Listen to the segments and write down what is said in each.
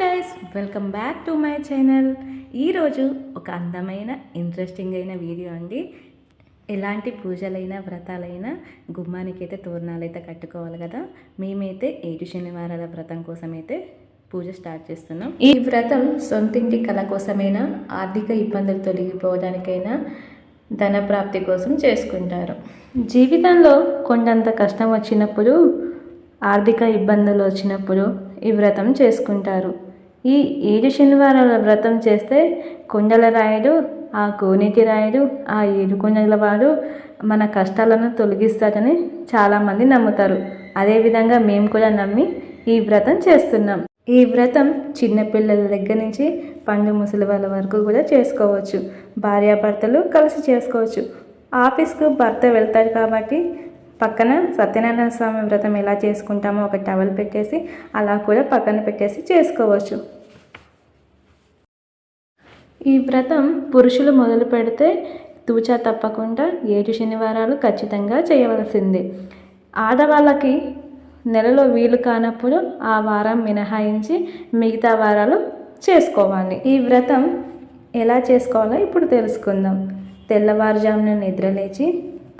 Guys welcome back to my channel ఈరోజు ఒక అందమైన ఇంట్రెస్టింగ్ అయిన వీడియో అండి. ఎలాంటి పూజలైనా వ్రతాలైనా గుమ్మానికి అయితే తోరణాలు అయితే కట్టుకోవాలి కదా. మేమైతే ఏడు శనివారాల వ్రతం కోసం అయితే పూజ స్టార్ట్ చేస్తున్నాం. ఈ వ్రతం సొంతింటి కళ కోసమైనా ఆర్థిక ఇబ్బందులు తొలగిపోవడానికైనా ధన ప్రాప్తి కోసం చేసుకుంటారు. జీవితంలో కొండంత కష్టం వచ్చినప్పుడు ఆర్థిక ఇబ్బందులు వచ్చినప్పుడు ఈ వ్రతం చేసుకుంటారు. ఈ ఏడు శనివారాల వ్రతం చేస్తే కుండల రాయుడు ఆ కోనేటి రాయుడు ఆ ఏడు కుండల వాడు మన కష్టాలను తొలగిస్తాడని చాలామంది నమ్ముతారు. అదేవిధంగా మేము కూడా నమ్మి ఈ వ్రతం చేస్తున్నాం. ఈ వ్రతం చిన్నపిల్లల దగ్గర నుంచి పండు ముసలి వాళ్ళ వరకు కూడా చేసుకోవచ్చు. భార్యాభర్తలు కలిసి చేసుకోవచ్చు. ఆఫీస్కు భర్త వెళ్తాడు కాబట్టి పక్కన సత్యనారాయణ స్వామి వ్రతం ఎలా చేసుకుంటామో ఒక టవల్ పెట్టేసి అలా కూడా పక్కన పెట్టేసి చేసుకోవచ్చు. ఈ వ్రతం పురుషులు మొదలు పెడితే తూచా తప్పకుండా ఏడు శనివారాలు ఖచ్చితంగా చేయవలసింది. ఆడవాళ్ళకి నెలలో వీలు కానప్పుడు ఆ వారం మినహాయించి మిగతా వారాలు చేసుకోవాలి. ఈ వ్రతం ఎలా చేసుకోవాలో ఇప్పుడు తెలుసుకుందాం. తెల్లవారుజామున నిద్రలేచి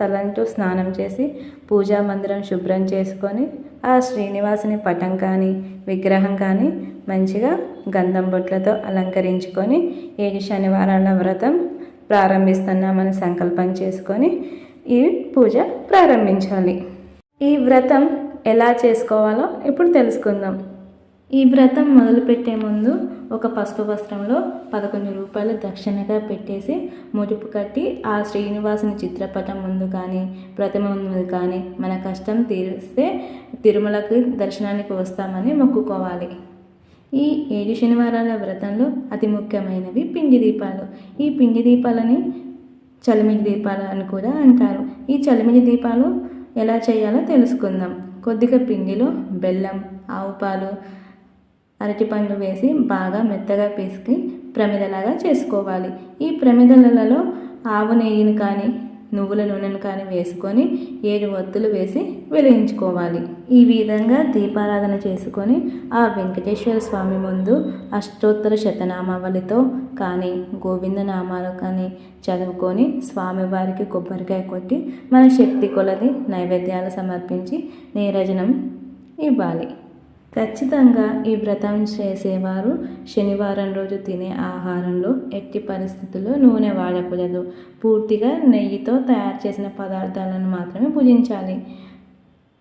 తలంటూ స్నానం చేసి పూజా మందిరం శుభ్రం చేసుకొని ఆ శ్రీనివాసుని పటం కానీ విగ్రహం కానీ మంచిగా గంధం బొట్లతో అలంకరించుకొని ఏడు శనివారాల వ్రతం ప్రారంభిస్తున్నామని సంకల్పం చేసుకొని ఈ పూజ ప్రారంభించాలి. ఈ వ్రతం ఎలా చేసుకోవాలో ఇప్పుడు తెలుసుకుందాం. ఈ వ్రతం మొదలుపెట్టే ముందు ఒక పసుపు వస్త్రంలో పదకొండు రూపాయలు దక్షిణగా పెట్టేసి ముడుపు కట్టి ఆ శ్రీనివాసుని చిత్రపటం ముందు కానీ ప్రతిమ ముందు కానీ మన కష్టం తీరిస్తే తిరుమలకి దర్శనానికి వస్తామని మొక్కుకోవాలి. ఈ ఏడు శనివారాల వ్రతంలో అతి ముఖ్యమైనవి పిండి దీపాలు. ఈ పిండి దీపాలని చలిమిడి దీపాలు అని కూడా అంటారు. ఈ చలిమిడి దీపాలు ఎలా చేయాలో తెలుసుకుందాం. కొద్దిగా పిండిలో బెల్లం ఆవు పాలు అరటిపండు వేసి బాగా మెత్తగా పిసికి ప్రమిదలాగా చేసుకోవాలి. ఈ ప్రమిదలలో ఆవు నెయ్యిని కానీ నువ్వుల నూనెను కానీ వేసుకొని ఏడు ఒత్తులు వేసి వెలిగించుకోవాలి. ఈ విధంగా దీపారాధన చేసుకొని ఆ వెంకటేశ్వర స్వామి ముందు అష్టోత్తర శతనామావళితో కానీ గోవింద నామాలు కానీ చదువుకొని స్వామివారికి కొబ్బరికాయ కొట్టి మన శక్తి కొలది నైవేద్యాలు సమర్పించి నీరజనం ఇవ్వాలి. ఖచ్చితంగా ఈ వ్రతం చేసేవారు శనివారం రోజు తినే ఆహారంలో ఎట్టి పరిస్థితుల్లో నూనె వాడకూడదు. పూర్తిగా నెయ్యితో తయారు చేసిన పదార్థాలను మాత్రమే భుజించాలి.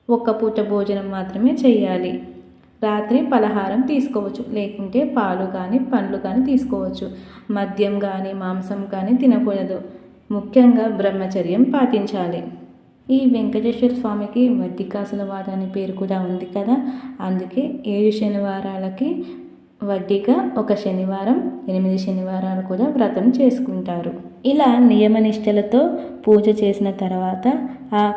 ఒక్క పూట భోజనం మాత్రమే చేయాలి. రాత్రి పలహారం తీసుకోవచ్చు లేకుంటే పాలు కానీ పండ్లు కానీ తీసుకోవచ్చు. మద్యం కానీ మాంసం కానీ తినకూడదు. ముఖ్యంగా బ్రహ్మచర్యం పాటించాలి. ఈ వెంకటేశ్వర స్వామికి వడ్డీ కాసుల అనే పేరు కూడా ఉంది కదా. అందుకే ఏడు శనివారాలకి వడ్డీగా ఒక శనివారం ఎనిమిది శనివారాలు కూడా వ్రతం చేసుకుంటారు. ఇలా నియమనిష్టలతో పూజ చేసిన తర్వాత ఆ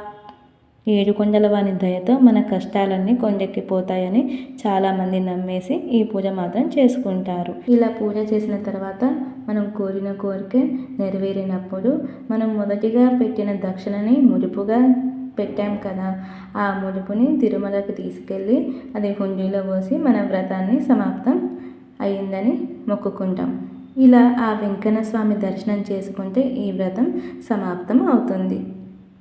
ఏడుకొండల వాని దయతో మన కష్టాలన్నీ కొండెక్కిపోతాయని చాలామంది నమ్మేసి ఈ పూజ మాత్రం చేసుకుంటారు. ఇలా పూజ చేసిన తర్వాత మనం కోరిన కోరిక నెరవేరినప్పుడు మనం మొదటిగా పెట్టిన దక్షిణని ముడుపుగా పెట్టాం కదా ఆ ముడుపుని తిరుమలకు తీసుకెళ్ళి అది హుండీలో పోసి మన వ్రతాన్ని సమాప్తం అయిందని మొక్కుకుంటాం. ఇలా ఆ వెంకన్న స్వామి దర్శనం చేసుకుంటే ఈ వ్రతం సమాప్తం అవుతుంది.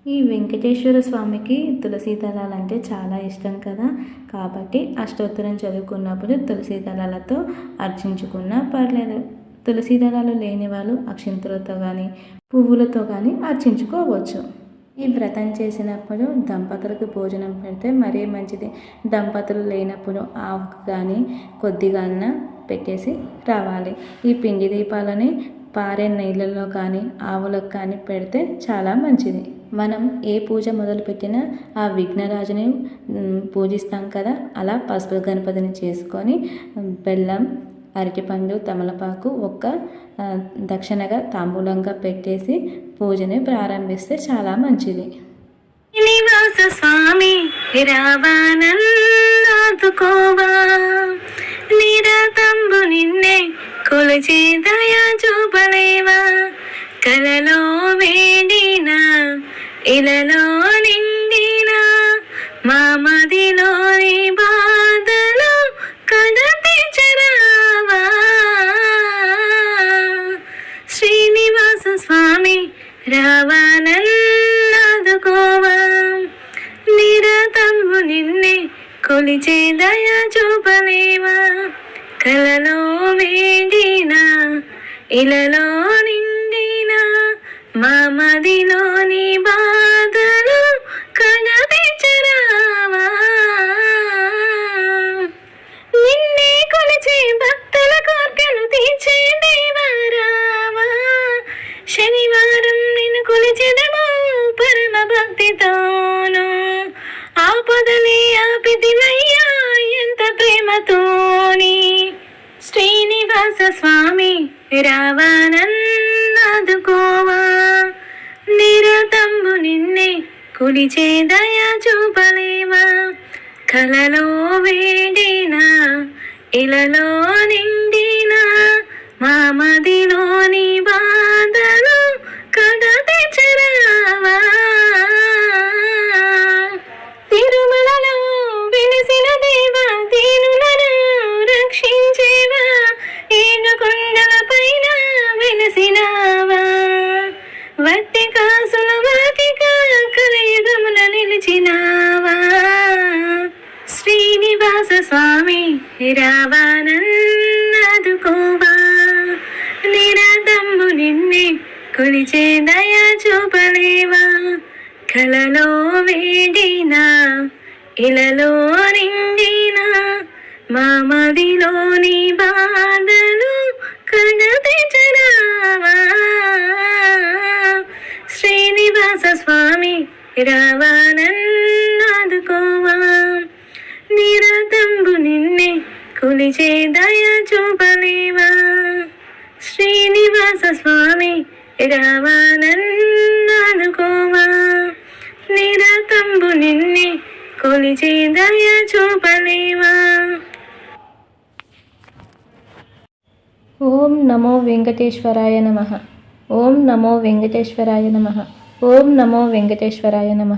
ఈ వెంకటేశ్వర స్వామికి తులసీదళాలు అంటే చాలా ఇష్టం కదా. కాబట్టి అష్టోత్తరం చదువుకున్నప్పుడు తులసీదళాలతో అర్చించుకున్నా పర్లేదు. తులసీదళాలు లేని వాళ్ళు అక్షింతలతో కానీ పువ్వులతో కానీ అర్చించుకోవచ్చు. ఈ వ్రతం చేసినప్పుడు దంపతులకు భోజనం పెడితే మరీ మంచిది. దంపతులు లేనప్పుడు ఆవుకు కానీ కొద్దిగా అన్న పెట్టేసి రావాలి. ఈ పిండి దీపాలని పారే నీళ్ళల్లో కానీ ఆవులకు కానీ పెడితే చాలా మంచిది. మనం ఏ పూజ మొదలుపెట్టినా ఆ విఘ్నరాజుని పూజిస్తాం కదా. అలా పసుపు గణపతిని చేసుకొని బెల్లం అరటిపండు తమలపాకు ఒక్క దక్షిణగా తాంబూలంగా పెట్టేసి పూజని ప్రారంభిస్తే చాలా మంచిది. శ్రీనివాస స్వామి రావానందుకోవా నిరతంబు నిన్నే కొలిచే దయా చూపలేవా కలలో వే ఇలలో నిండిన మమదిలోని బాధలు కనిపించరావా శ్రీనివాస స్వామి రావాలన్నాదుకోవా నిరతము నిన్నే కొలిచే దయ చూపలేవా కలలో వేడిన ఇలలో నిండిన మమదిలోని బా స్వామి రావానన్నాదుకోవా నిరతంబు నిన్నే కొలిచే దయా చూపలేవా? కలలో వేడిన? ఇలలో నిండిన? మా మదిలోని స్వామి రావానన్నాదుకోవా నిన్నే కొలిచే దయా చూపలేవా? కలలో వేడిన ఇలలో నిండిన మామదిలోని బాధలు కడతెచ్చరావా శ్రీనివాస స్వామి రావానన్నాదుకోవా శ్రీనివాస స్వామి రావానన్నాదుకోవా నిరతంబు నిన్ని కొలిచే దయ చూపలేవా ఓం నమో వెంకటేశ్వరాయ నమ. ఓం నమో వెంకటేశ్వరాయ నమ. ఓం నమో వెంకటేశ్వరాయ నమ.